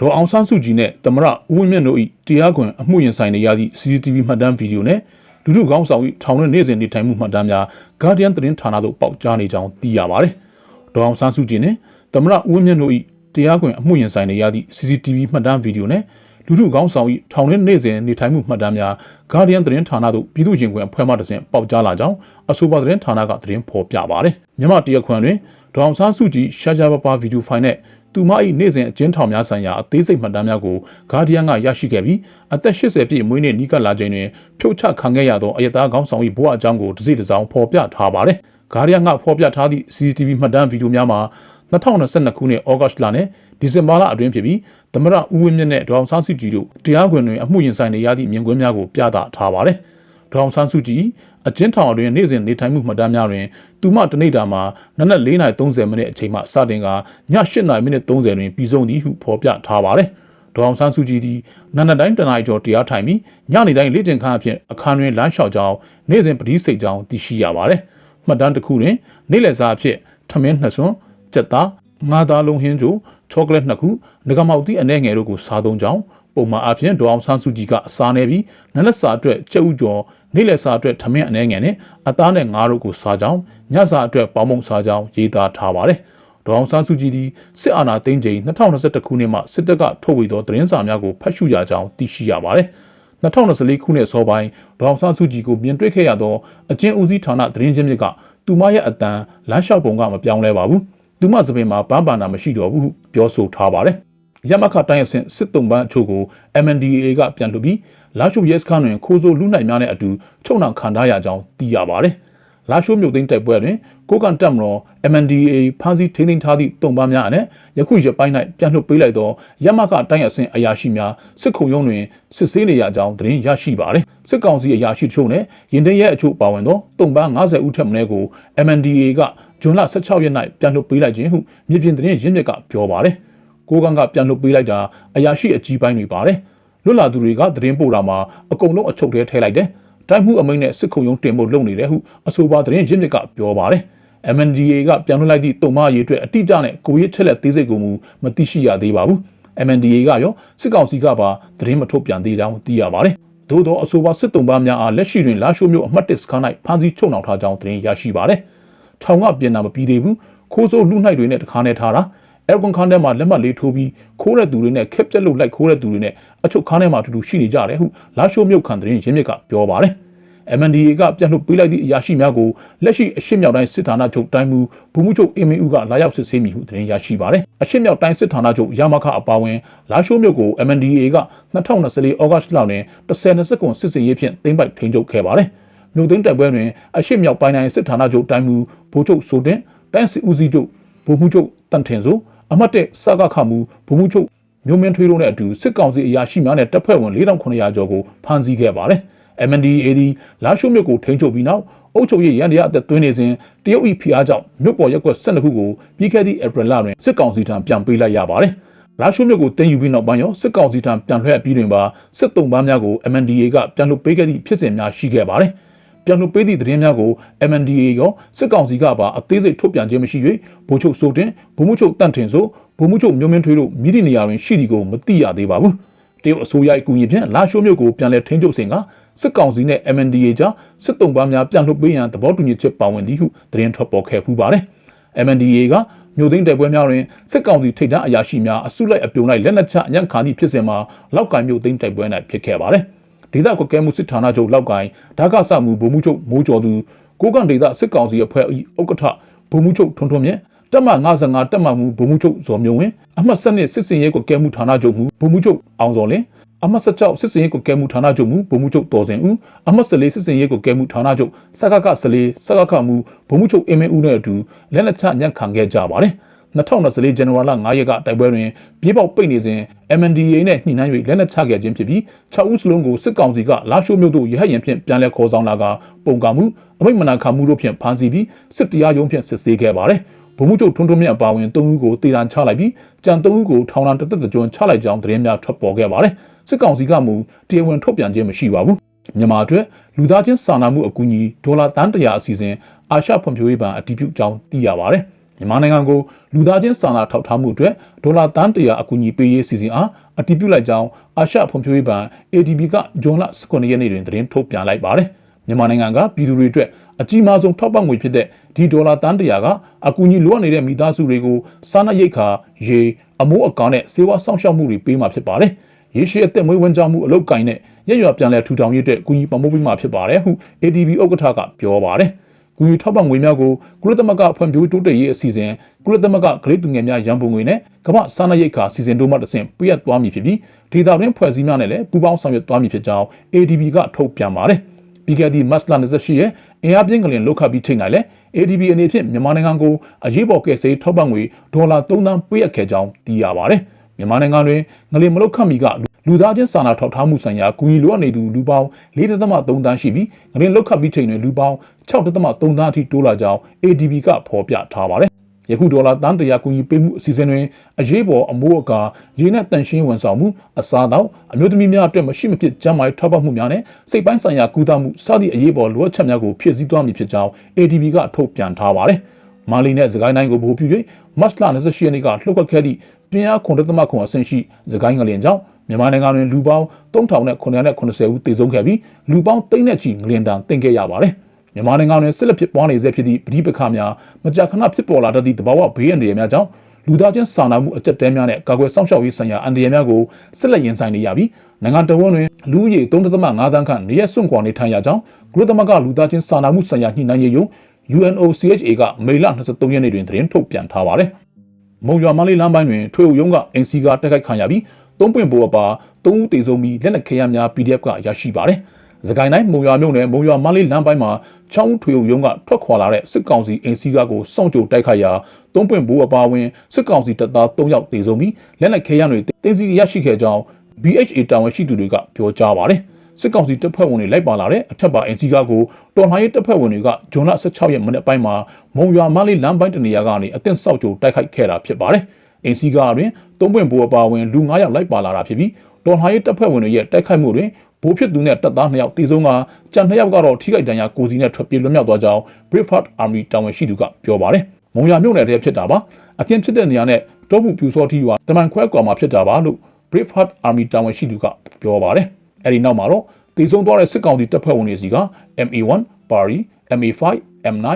ဒေါ်အောင်ဆန်းစုကြည်နဲ့သမရဦးဝင်းမြင့်တို့၏တရားခွင်အမှုရင်ဆိုင်နေရသည့် CCTV မှတ်တမ်းဗီဒီယိုနဲ့လူထုကောင်းဆောင်၏ထောင်ထဲနေစဉ်နေထိုင်မှုမှတ်တမ်းများ Guardian သတင်းဌာနသို့ပေါက်ကြားနေကြောင်းသိရပါတယ်။ဒေါ်အောင်ဆန်းစုကြည်နှင့်သမရဦးဝင်းမြင့်တို့၏တရားခွင်အမှုရင်ဆိုင်နေရသည့် CCTV မှတ်တမ်းဗီဒီယိုနဲ့ လူထုကောင်းဆောင်၏ထောင်ထဲနေစဉ်နေထိုင်မှုမှတ်တမ်းများ Guardian သတင်းဌာနသို့ပြည်သူ့ရင်ခွင်အဖွဲ့မှတစဉ်ပေါက်ကြားလာကြောင်းအဆိုပါသတင်းဌာနကသတင်းဖော်ပြပါတယ်။မြန်မာတရားခွင်တွင်ဒေါ်အောင်ဆန်းစုကြည်ရှားရှားပါးပါးဗီဒီယိုဖိုင်နဲ့သူမ၏နေ့စဉ်အကျဉ်းထောင်များဆိုင်ရာအသေးစိတ်မှတ်တမ်းများကိုဂါဒီယန်ကရရှိခဲ့ပြီးအသက်80ပြည့်မွေးနေ့နီးကပ်လာချိန်တွင်ဖြုတ်ချခံခဲ့ရသောအယက်သားခေါင်းဆောင်၏ဘဝအကြောင်းကိုတစ်စိတစ်စောင်းဖော်ပြထားပါတယ်။ဂါဒီယန်ကဖော်ပြထားသည့် CCTV မှတ်တမ်းဗီဒီယိုများမှာ 2022ခုနှစ်ဩဂတ်လနဲ့ဒီဇင်ဘာလအတွင်းဖြစ်ပြီးသမရဦးဝင်းမြင့်နဲ့ဒေါအောင်ဆန်းစုကြည်တို့တရားခွင်တွင်အမှုရင်ဆိုင်နေရသည့်မြင်ကွင်းများကိုပြသထားပါတယ်။ဒေါအောင်ဆန်းစုကြည်အကျဉ်းထောင်အတွင်းနေ့စဉ်နေထိုင်မှုမှတ်တမ်းများတွင်သူမတနေ့တာမှာနနက်4:30မိနစ်အချိန်မှစတင်ကည8:30မိနစ်30တွင်ပြီးဆုံးသည်ဟုဖော်ပြထားပါတယ်။ဒေါအောင်ဆန်းစုကြည်သည်နနက်တိုင်းတနားကျော်တရားထိုင်ပြီးညနေတိုင်းလေ့ကျင့်ခန်းအဖြစ်အခန်းတွင်လမ်းလျှောက်ကြောင်းနေ့စဉ်ပတိစိတ်ကြောင်းသိရှိရပါတယ်။မှတ်တမ်းတစ်ခုတွင်နေ့လည်စာအဖြစ်ထမင်းနှစ်စွန်း ကြက်သားငါးသားလုံးဟင်းကျိုချောကလက်နှစ်ခုငကမောက်သည့်အနှဲငယ်တို့ကိုစားသုံးကြောင်းပုံမှန်အဖြစ်ဒေါအောင်ဆန်းစုကြည်ကအစားနေပြီးနနက်စာအတွက်ကြက်ဥကျော်နေ့လယ်စာအတွက်ထမင်းအနှဲငယ်နဲ့အသားနဲ့ငါးတို့ကိုစားကြောင်းညစာအတွက်ပေါင်းမုံစားကြောင်းရေးသားထားပါတယ်ဒေါအောင်ဆန်းစုကြည်သည်စစ်အာဏာသိမ်းချိန်2021ခုနှစ်မှစစ်တပ်ကထုတ်ဝေသောသတင်းစာများကိုဖတ်ရှုရကြောင်းသိရှိရပါတယ်2024ခုနှစ်စောပိုင်းဒေါအောင်ဆန်းစုကြည်ကိုမြင်တွေ့ခဲ့ရသောအကျဉ်းဦးစီးဌာနသတင်းချင်းမြစ်ကသူမရဲ့အတန်လမ်းလျှောက်ပုံကမပြောင်းလဲပါဘူး သူမစပင်မှာပန်းပန်တာမရှိတော့ဘူးပြောဆိုထားပါတယ်ရမခတိုင်းအဆင့်စစ်တုံးပန်းအချို့ကို MNDAA ကပြန်လွှတ်ပြီးလာရှိုရဲစခန်းတွင်ခိုးဆိုလူနိုင်များနဲ့အတူချုပ်နှောင်ခံထားရကြောင်းသိရပါတယ်။ လာရှိုမြို့သိမ်းတိုက်ပွဲတွင်ကိုကန်တက်မတော် MNDAA ဖမ်းဆီးထိန်းသိမ်းထားသည့်တုံပန်းများအနက်ယခုရပိုင်း၌ပြန်လွှတ်ပေးလိုက်သောရမခတိုင်းအဆင့်အရာရှိများစစ်ခုံရုံးတွင်စစ်ဆေးနေရကြောင်းသတင်းရရှိပါတယ်။စစ်ကောင်စီအရာရှိတို့နဲ့ရင်တရဲအချို့ပါဝင်သောတုံပန်း90ဦးထက်မနည်းကို MNDAA ကဇွန်လ16ရက်၌ပြန်လွှတ်ပေးလိုက်ခြင်းဟုမြေပြင်သတင်းရင်းမြစ်ကပြောပါတယ်။ကိုကန်ကပြန်လွှတ်ပေးလိုက်တာအရာရှိအကြီးပိုင်းတွေပါတယ်။လွတ်လာသူတွေကသတင်းပို့တာမှာအကုန်လုံးအချုပ်ထဲထည့်လိုက်တယ်။ တိုင်းမှုအမိန့်နဲ့စစ်ခုံရုံးတင်ဖို့လုပ်နေတယ်ဟုအဆိုပါသတင်းရင်းမြစ်ကပြောပါတယ်။ MNDA ကပြန်လွှတ်လိုက်သည့်တုံမရေးအတွက်အတိအကျနဲ့ကိုရေးချက်လက်သေးစိတ်ကိုမူမသိရှိရသေးပါဘူး။ MNDA ကရောစစ်ကောင်စီကပါသတင်းမထုတ်ပြန်သေးကြောင်းသိရပါတယ်။သို့သောအဆိုပါစစ်တုံးပါများအားလက်ရှိတွင်လာရှိုးမြို့အမှတ်1စခန်း၌ဖမ်းဆီးချုပ်နှောင်ထားကြောင်းသတင်းရရှိပါတယ်။ထောင်ကပြင်တာမပြီးသေးဘူး။ခိုးဆိုးလူနိုင်တွေနဲ့တခါနဲ့ထားတာ အဲကွန်ခန်းထဲမှာလက်မှတ်လေးထိုးပြီးခိုးတဲ့သူတွေနဲ့ခက်ပြက်လို့လိုက်ခိုးတဲ့သူတွေနဲ့အချုပ်ခန်းထဲမှာအတူတူရှိနေကြတယ်ဟုလာရှိုးမြို့ခံသတင်းရင်းမြစ်ကပြောပါတယ်။ MNDA ကပြန်လွှတ်ပေးလိုက်သည့်အရာရှိများကိုလက်ရှိအရှေ့မြောက်တိုင်းစစ်ဌာနချုပ်တိုင်းမူဗိုလ်မှူးချုပ်အင်မင်းဦးကလာရောက်စစ်ဆေးမိဟုသတင်းရရှိပါတယ်။အရှေ့မြောက်တိုင်းစစ်ဌာနချုပ်ရမခအပါဝင်လာရှိုးမြို့ကို MNDA က2024ဩဂတ်လတွင်10နှစ်ကွန်စစ်စင်ရေးဖြင့်သိမ်းပိုက်ထိန်းချုပ်ခဲ့ပါတယ်။မြို့သိမ်းတိုက်ပွဲတွင်အရှေ့မြောက်ပိုင်းတိုင်းစစ်ဌာနချုပ်တိုင်းမူဗိုလ်ချုပ်စိုးတင်တိုင်းစစ်ဦးစီးချုပ်ဗိုလ်မှူးချုပ်တန်ထင်စိုး အမတ်တက်စကခမှုဗိုလ်မှူးချုပ်မျိုးမင်းထွေးတို့နဲ့အတူစစ်ကောင်စီအရာရှိများနဲ့တပ်ဖွဲ့ဝင်4900ကျော်ကိုဖမ်းဆီးခဲ့ပါတယ်။ MNDAA သည်လာရှိုးမြို့ကိုထိန်းချုပ်ပြီးနောက်အုပ်ချုပ်ရေးရန်တရားအသက်သွင်းနေစဉ်တရုတ်၏ဖိအားကြောင့်မြို့ပေါ်ရက်ကွက်12ခုကိုပြီးခဲ့သည့်ဧပြီလတွင်စစ်ကောင်စီထံပြန်ပေးလိုက်ရပါတယ်။လာရှိုးမြို့ကိုတင်ယူပြီးနောက်ပိုင်းရောစစ်ကောင်စီထံပြန်လွှဲပြီးတွင်ပါစစ်တုံးပန်းများကို MNDAA ကပြန်လွှတ်ပေးခဲ့သည့်ဖြစ်စဉ်များရှိခဲ့ပါတယ်။ ပြန်လွှတ်ပေးသည့်သတင်းများကို MNDAA ရောစစ်ကောင်စီကပါအသေးစိတ်ထုတ်ပြန်ခြင်းမရှိ၍ဗိုလ်ချုပ်စိုးတင်ဗိုလ်မှူးချုပ်တန့်ထင်ဆိုဗိုလ်မှူးချုပ်မျိုးမင်းထွေးတို့မိသည့်နေရာတွင်ရှိသည်ကိုမသိရသေးပါဘူး။တရုတ်အစိုးရအကူအညီဖြင့်လာရှိုးမြို့ကိုပြန်လည်ထိန်းချုပ်စဉ်ကစစ်ကောင်စီနဲ့ MNDA ကြားစစ်တုံးပန်းများပြန်လွှတ်ပေးရန်သဘောတူညီချက်ပါဝင်သည်ဟုသတင်းထွက်ပေါ်ခဲ့ဖူးပါတယ်။ MNDA ကမြို့သိမ်းတိုက်ပွဲများတွင်စစ်ကောင်စီထိပ်တန်းအရာရှိများအစုလိုက်အပြုံလိုက်လက်နက်ချအညံ့ခါသည့်ဖြစ်စဉ်မှာလောက်ကိုင်မြို့သိမ်းတိုက်ပွဲ၌ဖြစ်ခဲ့ပါတယ်။ ဒေသကွက်ကဲမှုစစ်ဌာနချုပ်လောက်ကိုင်ဓာကဆမှုဗိုလ်မှူးချုပ်မိုးကျော်သူကိုကန်ဒေသစစ်ကောင်စီအဖွဲ့ဥက္ကဋ္ဌဗိုလ်မှူးချုပ်ထွန်းထွန်းမြင့်တက်မ55တက်မမှုဗိုလ်မှူးချုပ်ဇော်မျိုးဝင်းအမှတ်7နှစ်စစ်စင်ရဲကိုကဲမှုဌာနချုပ်မှုဗိုလ်မှူးချုပ်အောင်စော်လင်းအမှတ်16စစ်စင်ရေးကိုကဲမှုဌာနချုပ်မူဗိုလ်မှူးချုပ်တော်စင်ဦးအမှတ်14စစ်စင်ရေးကိုကဲမှုဌာနချုပ်စကက14စကကမူဗိုလ်မှူးချုပ်အင်းမင်းဦးနဲ့အတူလက်နက်ချညံ့ခံခဲ့ကြပါတယ် 2024ဇန်နဝါရီလ9ရက်ကတိုက်ပွဲတွင်ပြေးပေါက်ပိတ်နေစဉ် MNDAA နဲ့ညှိနှိုင်း၍လက်နက်ချခဲ့ခြင်းဖြစ်ပြီး6ဦးစလုံးကိုစစ်ကောင်စီကလာရှိုးမြို့သို့ရဟတ်ရင်ဖြင့်ပြန်လည်ခေါ်ဆောင်လာကပုံကမှုအမိတ်မနာခံမှုတို့ဖြင့်ဖမ်းဆီးပြီးစစ်တရားရုံးဖြင့်စစ်ဆေးခဲ့ပါတယ်။ဗိုလ်မှူးချုပ်ထွန်းထွန်းမြတ်အပါအဝင်၃ဦးကိုတေတံချလိုက်ပြီးကြံ၃ဦးကိုထောင်ဒဏ်တစ်သက်ကြွချလိုက်ကြောင်းသတင်းများထွက်ပေါ်ခဲ့ပါတယ်။စစ်ကောင်စီကမူတရားဝင်ထုတ်ပြန်ခြင်းမရှိပါဘူး။မြန်မာအတွက်လူသားချင်းစာနာမှုအကူအညီဒေါ်လာတန်းတရာအစီအစဉ်အာရှဖွံ့ဖြိုးရေးဘဏ်အတည်ပြုကြောင်းသိရပါတယ်။ မြန်မာနိုင်ငံကိုလူသားချင်းစာနာထောက်ထားမှုအတွက်ဒေါ်လာတန်းတရာအကူအညီပေးရေးစီစဉ်အားအတည်ပြုလိုက်ကြောင်းအာရှဖွံ့ဖြိုးရေးဘဏ် ADB ကဇွန်လ19ရက်နေ့တွင်သတင်းထုတ်ပြန်လိုက်ပါတယ်။မြန်မာနိုင်ငံကပြည်သူတွေအတွက်အကြီးမားဆုံးထောက်ပံ့ငွေဖြစ်တဲ့ဒီဒေါ်လာတန်းတရာကအကူအညီလိုအပ်နေတဲ့မိသားစုတွေကိုစားနပ်ရိက္ခာ၊ရေအမိုးအကာနဲ့စေဝါစောင့်ရှောက်မှုတွေပေးမှာဖြစ်ပါတယ်။ရေရှည်အသက်မွေးဝမ်းကြောင်းမှုအလုပ်ကိုင်းနဲ့ရရွာပြန်လည်ထူထောင်ရေးအတွက်ကူညီပံ့ပိုးပေးမှာဖြစ်ပါတယ်ဟု ADB ဥက္ကဋ္ဌကပြောပါတယ်။ ကူညီထောက်ပံ့ငွေများကိုကုလသမဂ္ဂဖွံ့ဖြိုးတိုးတက်ရေးအစီအစဉ်ကုလသမဂ္ဂကလေးသူငယ်များရန်ပုံငွေနဲ့ကမ္ဘာစားနပ်ရိက္ခာအစီအစဉ်တို့မှတဆင့်ပြည့်သွားမည်ဖြစ်ပြီးဒေတာတွင်ဖွဲ့စည်းများနဲ့လည်းပူးပေါင်းဆောင်ရွက်သွားမည်ဖြစ်ကြောင်း ADB ကထုတ်ပြန်ပါတယ်။ပြီးခဲ့သည့်မတ်လ28ရက်အင်အားပြင်းကလင်လောက်ခတ်ပြီးချိန်၌လည်း ADB အနေဖြင့်မြန်မာနိုင်ငံကိုအရေးပေါ်ကယ်ဆယ်ထောက်ပံ့ငွေဒေါ်လာ3သန်းပေးအပ်ခဲ့ကြောင်းသိရပါတယ်။မြန်မာနိုင်ငံတွင်ငလင်မလုတ်ခတ်မီကလူ သားချင်းစာနာထောက်ထားမှုဆိုင်ရာကူညီလိုအပ်နေသူလူပေါင်း4.3တန်းရှိပြီးငလင်လောက်ခတ်ပြီးချိန်တွင်လူပေါင်း6.3တန်းအထိတိုးလာကြောင်း ADB ကဖော်ပြထားပါတယ်။ယခုဒေါ်လာတန်းတရာကူညီပေးမှုအစီအစဉ်တွင်အရေးပေါ်အမိုးအကာရေနက်တန်ရှင်းဝန်ဆောင်မှုအစားအသောက်အမျိုးသမီးများအတွက်မရှိမဖြစ်ကျန်းမာရေးထောက်ပံ့မှုများနဲ့စိတ်ပိုင်းဆိုင်ရာကုသမှုစသည့်အရေးပေါ်လိုအပ်ချက်များကိုဖြည့်ဆည်းသွားမည်ဖြစ်ကြောင်း ADB ကထုတ်ပြန်ထားပါတယ်။မာလီနဲ့စကိုင်းတိုင်းကိုဗဟိုပြု၍မတ်လ28ရက်နေ့ကလှုပ်ခတ်ခဲ့သည့်ပြင်းအားခွန်တသမခွန်အဆင့်ရှိစကိုင်းငလျင်ကြောင့် မြန်မာနိုင်ငံတွင်လူပေါင်း3980ဦးသေဆုံးခဲ့ပြီးလူပေါင်းသိန်းနဲ့ချီငလျင်တန်တင်ခဲ့ရပါတယ်။မြန်မာနိုင်ငံတွင်ဆက်လက်ဖြစ်ပွားနေဆဲဖြစ်သည့်ပဋိပက္ခများမကြာခဏဖြစ်ပေါ်လာတတ်သည့်တဘာဝဘေးအန္တရာယ်များကြောင့်လူသားချင်းစာနာမှုအကြက်တဲများနဲ့ကာကွယ်စောင့်ရှောက်ရေးဆိုင်ရာအန္တရာယ်များကိုဆက်လက်ရင်ဆိုင်နေရပြီးနိုင်ငံတော်ဝန်တွင်လူဦးရေ3.5သန်းခန့်နေရစွန့်ခွာနေထိုင်ရကြောင်းကုလသမဂ္ဂလူသားချင်းစာနာမှုဆိုင်ရာညှိနှိုင်းရေးယုံ UNOCHA ကမေလ23ရက်နေ့တွင်သတင်းထုတ်ပြန်ထားပါတယ်။မုံရွာမလေးလမ်းပိုင်းတွင်ထွေအုပ်ရုံးကအင်စီကတိုက်ခိုက်ခံရပြီး သုံးပွင့်ပိုးအပါသုံးဦးတေဆုံးပြီးလက်နက်ခဲယမ်းများ PDF ကရရှိပါတယ်။စကိုင်းတိုင်းမုံရွာမြို့နယ်မုံရွာမလေးလမ်းပိုင်းမှာချောင်းထွေအုပ်ရုံးကထွက်ခွာလာတဲ့စစ်ကောင်စီအင်စီကကိုစောင့်ကြိုတိုက်ခိုက်ရာသုံးပွင့်ပိုးအပါဝင်စစ်ကောင်စီတပ်သား3ယောက်တေဆုံးပြီးလက်နက်ခဲယမ်းတွေတင်းစီရရှိခဲ့ကြောင်း BHA တာဝန်ရှိသူတွေကပြောကြားပါတယ်။စစ်ကောင်စီတပ်ဖွဲ့ဝင်တွေလိုက်ပါလာတဲ့အထက်ပါ NC ကားကိုတော်လှန်ရေးတပ်ဖွဲ့ဝင်တွေကဂျွန်လ16ရက်မနေ့ပိုင်းမှာမုံရွာမလေးလမ်းပိုင်းတနေရာကနေအသင့်ဆောက်ကြိုတိုက်ခိုက်ခဲ့တာဖြစ်ပါတယ်။ အင်စီကားတွင်သုံးပွင့်ဘိုးအပါဝင်လူ9ယောက်လိုက်ပါလာတာဖြစ်ပြီးတော်လှန်ရေးတပ်ဖွဲ့ဝင်တွေရဲ့တိုက်ခိုက်မှုတွင်ဘိုးဖြစ်သူနဲ့တပ်သား2ယောက်တေဆုံးကကြံ2ယောက်ကတော့ထိခိုက်ဒဏ်ရာကိုစီနဲ့ထွက်ပြေးလွတ်မြောက်သွားကြောင်း Braveheart Army တာဝန်ရှိသူကပြောပါတယ်။မုံရွာမြို့နယ်တည်းဖြစ်တာပါ။အကင်းဖြစ်တဲ့နေရာနဲ့တောမှုပြူစောတိရွာတမန်ခွဲကွာမှာဖြစ်တာပါလို့ Braveheart Army တာဝန်ရှိသူကပြောပါတယ်။အဲဒီနောက်မှာတော့တည်ဆုံသွားတဲ့စစ်ကောင်စီတပ်ဖွဲ့ဝင်တွေစီက MA1, Pari, MA5, M9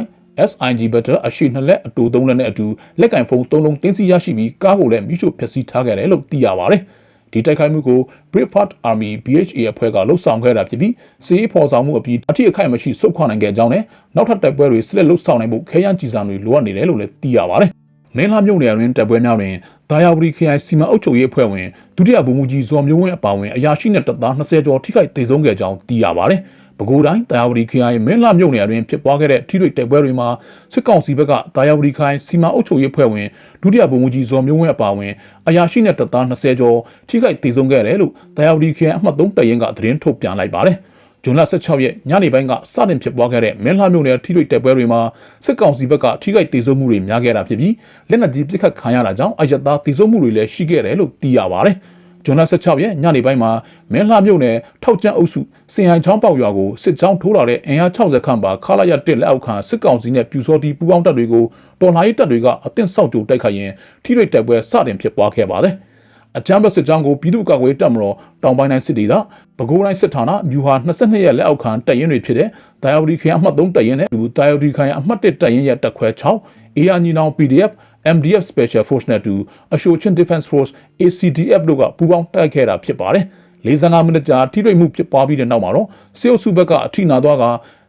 SIG Better အရှိနှစ်လက်အတူသုံးလက်နဲ့အတူလက်ကင်ဖုန်းသုံးလုံးတင်းစီရရှိပြီးကားကိုလည်းမိရှုဖျက်ဆီးထားခဲ့တယ်လို့သိရပါတယ်။ဒီတိုက်ခိုက်မှုကို Braveheart Army BHA အဖွဲ့ကလှုပ်ဆောင်ခဲ့တာဖြစ်ပြီးစီးရေးဖော်ဆောင်မှုအပြီးအထိအခိုက်မရှိစုခွာနိုင်ခဲ့ကြောင်းနဲ့နောက်ထပ်တိုက်ပွဲတွေဆက်လက်လှုပ်ဆောင်နိုင်ဖို့ခဲယမ်းကြီးစံတွေလိုအပ်နေတယ်လို့လည်းသိရပါတယ်။မင်းလာမြို့နယ်တွင်တပ်ပွဲများတွင်ဒါယာဝတီခရိုင်စီမံအုပ်ချုပ်ရေးအဖွဲ့ဝင်ဒုတိယဗိုလ်မှူးကြီးဇော်မျိုးဝင်းအပါအဝင်အရာရှိနဲ့တပ်သား20ကျော်ထိခိုက်ဒေဆုံးခဲ့ကြောင်းသိရပါတယ်။ ပဲခူးတိုင်းတာယာဝတီခရိုင်မင်းလာမြို့နယ်အတွင်းဖြစ်ပွားခဲ့တဲ့ထိတွေ့တိုက်ပွဲတွေမှာစစ်ကောင်စီဘက်ကတာယာဝတီခရိုင်စီမံအုပ်ချုပ်ရေးအဖွဲ့ဝင်ဒုတိယဗိုလ်မှူးကြီးဇော်မျိုးဝင်းအပါအဝင်အရာရှိနဲ့တပ်သား20ကျော်ထိခိုက်ဒေဆုံးခဲ့တယ်လို့တာယာဝတီခရိုင်အမှတ်3တရင်ကသတင်းထုတ်ပြန်လိုက်ပါတယ်။ဇွန်လ16ရက်ညနေပိုင်းကစတင်ဖြစ်ပွားခဲ့တဲ့မင်းလှမြို့နယ်ထိတွေ့တိုက်ပွဲတွေမှာစစ်ကောင်စီဘက်ကထိခိုက်ဒေဆုံးမှုတွေများခဲ့တာဖြစ်ပြီးလက်နက်ကြီးပစ်ခတ်ခံရတာကြောင့်အယက်သားဒေဆုံးမှုတွေလည်းရှိခဲ့တယ်လို့သိရပါတယ်။ ဇွန်လ16ရက်ညနေပိုင်းမှာမင်းလှမြို့နယ်ထောက်ကျန်းအုပ်စုစင်ဟိုင်ချောင်းပေါရွာကိုစစ်ကြောင်းထိုးလာတဲ့အင်အား60ခန့်ပါခလာရတက်လက်အောက်ခံစစ်ကောင်စီနဲ့ပြူစောတီပူပေါင်းတပ်တွေကိုတော်လှန်ရေးတပ်တွေကအသင့်ဆောက်ကြိုတိုက်ခိုက်ရင်ထိတွေ့တိုက်ပွဲစတင်ဖြစ်ပွားခဲ့ပါတယ်။အကြမ်းဖက်စစ်ကြောင်းကိုပြည်သူ့ကာကွယ်တပ်မတော်တောင်ပိုင်းတိုင်းစစ်ဒေသပဲခူးတိုင်းစစ်ဌာနမြူဟာ22ရက်လက်အောက်ခံတပ်ရင်းတွေဖြစ်တဲ့တာယာဝတီခရိုင်အမှတ်3တပ်ရင်းနဲ့ဒူတာယာဝတီခရိုင်အမှတ်1တပ်ရင်းရဲ့တပ်ခွဲ6အေယာညီနောင် PDF MDF Special Force နဲ့တူအရှိုချင်း Defense Force ACDF တို့ကပူးပေါင်းတိုက်ခဲ့တာဖြစ်ပါတယ်45မိနစ်ကြာထိတွေ့မှုဖြစ်ပွားပြီးတဲ့နောက်မှာတော့စေအုပ်စုဘက်ကအထိနာသွားက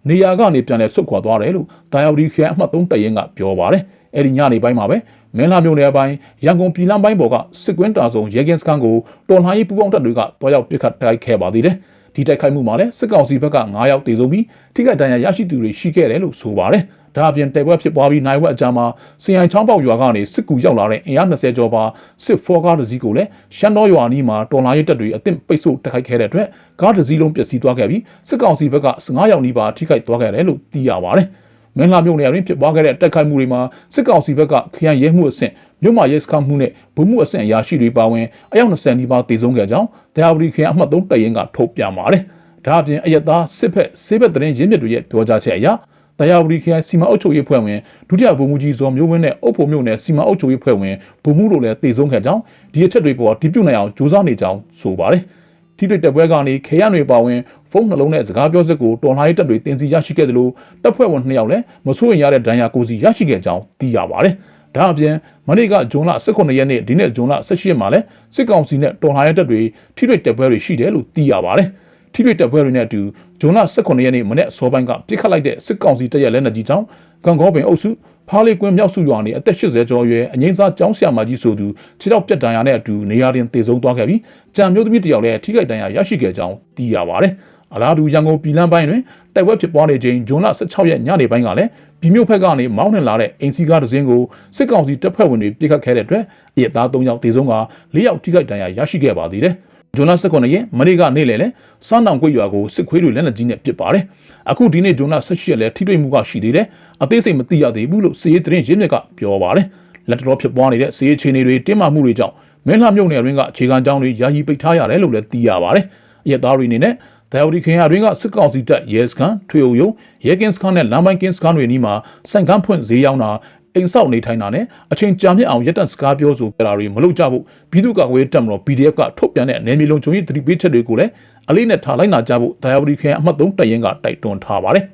နေရာကနေပြန်လဲဆုတ်ခွာသွားတယ်လို့တာယာဝတီခရိုင်အမှတ်3တပ်ရင်းကပြောပါတယ်အဲ့ဒီညနေပိုင်းမှာပဲမင်းလာမြို့နယ်အပိုင်းရန်ကုန်ပြည်လမ်းပိုင်းပေါ်ကစစ်ကွင်းတာဆုံရဲကင်းစခန်းကိုတော်လှန်ရေးပူးပေါင်းတပ်တွေကတွားရောက်ပစ်ခတ်တိုက်ခဲ့ပါသေးတယ်။ဒီတိုက်ခိုက်မှုမှာလည်းစစ်ကောင်စီဘက်က9ယောက်တေဆုံးပြီးထိခိုက်ဒဏ်ရာရရှိသူတွေရှိခဲ့တယ်လို့ဆိုပါတယ်။ ဒါအပြင်တိုက်ပွဲဖြစ်ပွားပြီးနိုင်ဝက်အကြမ်းမှာစင်ဟိုင်ချောင်းပေါက်ရွာကနေစစ်ကူရောက်လာတဲ့အင်အား20ကျော်ပါစစ်ဖောကားတစ်စီးကိုလည်းရှမ်းတော်ရွာနီးမှာတော်လာရေးတပ်တွေအသင့်ပိတ်ဆို့တိုက်ခိုက်ခဲ့တဲ့အတွက်ကားတစ်စီးလုံးပျက်စီးသွားခဲ့ပြီးစစ်ကောင်စီဘက်က15ယောက်နီးပါထိခိုက်သွားခဲ့တယ်လို့သိရပါတယ်။မင်းလာမြို့နယ်အတွင်းဖြစ်ပွားခဲ့တဲ့တိုက်ခိုက်မှုတွေမှာစစ်ကောင်စီဘက်ကခရိုင်ရဲမှုအဆင့်မြို့မှာရဲစခန်းမှုနဲ့ဗိုလ်မှုအဆင့်အရာရှိတွေပါဝင်အယောက်20နီးပါးတေဆုံးခဲ့ကြောင်းတရားဝတီခရိုင်အမှတ်3တရင်ကထုတ်ပြန်ပါတယ်။ဒါအပြင်အယက်သားစစ်ဖက်ဆေးဘက်တရင်ရင်းမြစ်တွေရဲ့ပြောကြားချက်အရ တတရားဝတီခရိုင်စီမံအုပ်ချုပ်ရေးဖွဲ့ဝင်ဒုတိယဗိုလ်မှူးကြီးဇော်မျိုးဝင်းနဲ့အုပ်ဖို့မျိုးနဲ့စီမံအုပ်ချုပ်ရေးဖွဲ့ဝင်ဗိုလ်မှူးတို့လည်းတည်ဆုံးခဲ့ကြောင်းဒီအချက်တွေပေါ်ဒီပြုတ်နိုင်အောင်ကြိုးစားနေကြောင်းဆိုပါတယ်။ထိတွေ့တပ်ပွဲကနေခေရတွေပါဝင်ဖုန်းနှလုံးနဲ့စကားပြောစက်ကိုတော်လှန်ရေးတပ်တွေတင်စီရရှိခဲ့တယ်လို့တပ်ဖွဲ့ဝင်2ယောက်လည်းမဆိုးရင်ရတဲ့ဒဏ်ရာကိုစီရရှိခဲ့ကြောင်းသိရပါတယ်။ဒါအပြင်မနေ့ကဂျွန်လ18ရက်နေ့ဒီနေ့ဂျွန်လ18ရက်မှာလည်းစစ်ကောင်စီနဲ့တော်လှန်ရေးတပ်တွေထိတွေ့တပ်ပွဲတွေရှိတယ်လို့သိရပါတယ်။ ထိတွေ့တပ်ပွဲတွေနဲ့အတူဂျွန်လ18ရက်နေ့မနေ့အစောပိုင်းကပြစ်ခတ်လိုက်တဲ့စစ်ကောင်စီတပ်ရဲ့လက်နက်ကြီးကြောင့်ကံကောပင်အုပ်စုဖားလေးကွင်းမြောက်စုရွာနေအသက်80ကျော်အရွယ်အငိမ့်စားကျောင်းဆရာမကြီးဆိုသူခြေထောက်ပြတ်ဒဏ်ရာနဲ့အတူနေရာတင်သေဆုံးသွားခဲ့ပြီးကြံမျိုးသမီးတစ်ယောက်လည်းထိခိုက်ဒဏ်ရာရရှိခဲ့ကြောင်းသိရပါတယ်။အလားတူရန်ကုန်ပြည်လန်းပိုင်းတွင်တိုက်ပွဲဖြစ်ပွားနေချိန်ဂျွန်လ16ရက်ညနေပိုင်းကလည်းပြည်မြို့ဘက်ကနေမောင်းနှင်လာတဲ့အင်စီကားတစ်စင်းကိုစစ်ကောင်စီတပ်ဖွဲ့ဝင်တွေပြစ်ခတ်ခဲ့တဲ့အတွက်အရက်သား3ယောက်သေဆုံးက4ယောက်ထိခိုက်ဒဏ်ရာရရှိခဲ့ပါသေးတယ်။ ဂျွန်လ18ရက်မနေ့ကနေ့လယ်လဲစမ်းတောင်ကွေ့ရွာကိုစစ်ခွေးတွေလက်နက်ကြီးနဲ့ပစ်ပါတယ်။အခုဒီနေ့ဂျွန်လ18ရက်လဲထိတွေ့မှုကရှိသေးတယ်။အသေးစိတ်မသိရသေးဘူးလို့စစ်ရေးသတင်းရင်းမြစ်ကပြောပါတယ်။လက်တော်ဖြစ်ပွားနေတဲ့စစ်ရေးခြေနေတွေတင်းမာမှုတွေကြောင့်မင်းလှမြုံနယ်ရင်းကအခြေခံကြောင်းတွေယာယီပိတ်ထားရတယ်လို့လည်းသိရပါတယ်။အရက်သားတွေအနေနဲ့ဒိုင်ဝတီခင်ရတွင်ကစစ်ကောင်စီတပ်ရဲစခန်းထွေအုပ်ရုံးရဲကင်းစခန်းနဲ့လမ်းပိုင်းကင်းစခန်းတွေနီးမှာစံကန်းဖွင့်ဈေးရောက်တာ အိမ်ဆောက်နေထိုင်တာနဲ့အချိန်ကြာမြင့်အောင်ရက်တန့်စကားပြောဆိုကြတာတွေမလုပ်ကြဖို့ပြည်သူ့ကာကွယ်တပ်မတော် PDF ကထုတ်ပြန်တဲ့နယ်မြေလုံးချုံရေးသတိပေးချက်တွေကိုလည်းအလေးနဲ့ထားလိုက်နာကြဖို့ဒိုင်ဝတီခင်အမှတ်3တပ်ရင်းကတိုက်တွန်းထားပါတယ်